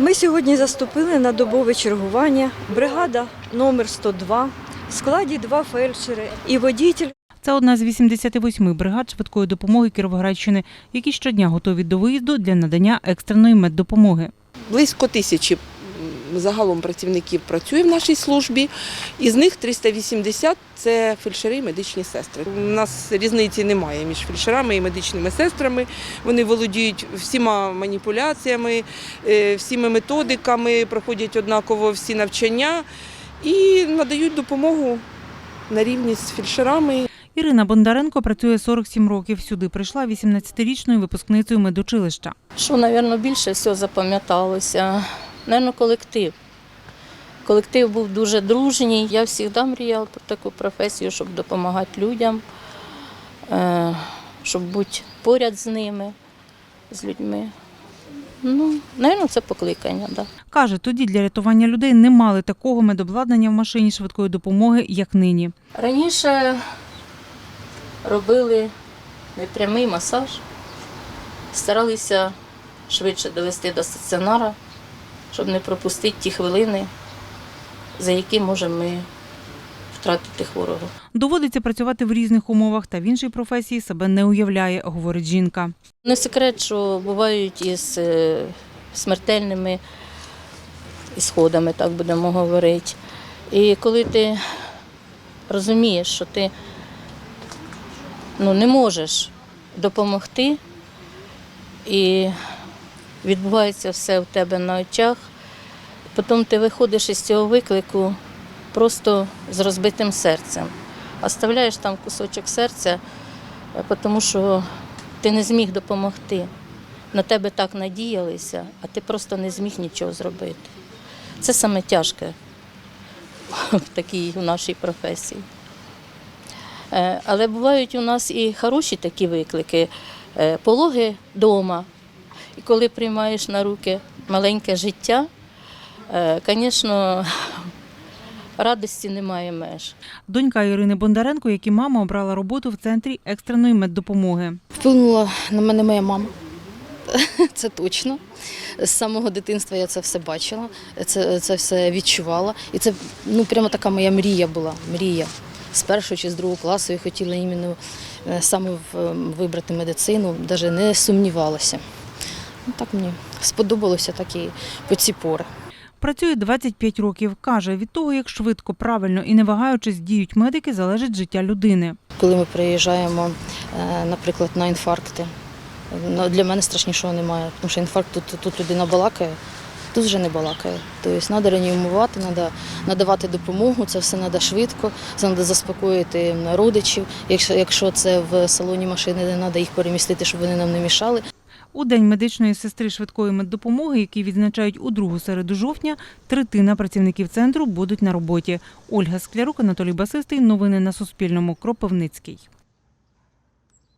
Ми сьогодні заступили на добове чергування. Бригада номер 102 в складі два фельдшери і водітель. Це одна з 88 бригад швидкої допомоги Кіровоградщини, які щодня готові до виїзду для надання екстреної меддопомоги. Близько тисячі загалом працівників працює в нашій службі, із них 380 – це фельдшери і медичні сестри. У нас різниці немає між фельдшерами і медичними сестрами. Вони володіють всіма маніпуляціями, е, всіма методиками, проходять однаково всі навчання і надають допомогу на рівні з фельдшерами. Ірина Бондаренко працює 47 років. Сюди прийшла 18-річною випускницею медучилища. Що, мабуть, більше всього запам'яталося? Навірно, колектив. Колектив був дуже дружній. Я завжди мріяла про таку професію, щоб допомагати людям, е, щоб бути поряд з ними, з людьми. Ну, напевно, це покликання. Да. Каже, тоді для рятування людей не мали такого медобладнання в машині швидкої допомоги, як нині. Раніше робили непрямий масаж, старалися швидше довести до стаціонара, щоб не пропустити ті хвилини, за які можемо ми втратити хворого. Доводиться працювати в різних умовах та в іншій професії себе не уявляє, говорить жінка. Не секрет, що бувають із е, смертельними ісходами, так будемо говорити. І коли ти розумієш, що ти ну, не можеш допомогти, і відбувається все в тебе на очах, потім ти виходиш із цього виклику просто з розбитим серцем. Оставляєш там кусочок серця, е, тому що ти не зміг допомогти. На тебе так надіялися, а ти просто не зміг нічого зробити. Це саме тяжке в такій у нашій професії. Е, Але бувають у нас і хороші такі виклики, Е, пологи вдома. І коли приймаєш на руки маленьке життя, звісно, радості немає меж. Донька Ірини Бондаренко, як і мама, обрала роботу в центрі екстреної меддопомоги. Вплинула на мене моя мама. Це точно. З самого дитинства я це все бачила, це, це все відчувала. І це ну, прямо така моя мрія була. Мрія. З першого чи з другого класу я хотіла іменно е, саме в- вибрати медицину, навіть не сумнівалася. Ну, так мені сподобалося так і по ці пори. Працює 25 років. Каже, від того, як швидко, правильно і не вагаючись діють медики, залежить життя людини. Коли ми приїжджаємо, е, наприклад, на інфаркти, ну, для мене страшнішого немає, тому що інфаркт тут, тут людина балакає, тут вже не балакає. Тобто треба реанімувати, треба надавати допомогу, це все треба швидко, це треба заспокоїти родичів. Якщо, якщо це в салоні машини, треба їх перемістити, щоб вони нам не мішали. У день медичної сестри швидкої меддопомоги, який відзначають у другу середу жовтня, третина працівників центру будуть на роботі. Ольга Склярук, Анатолій Басистий. Новини на Суспільному. Кропивницький.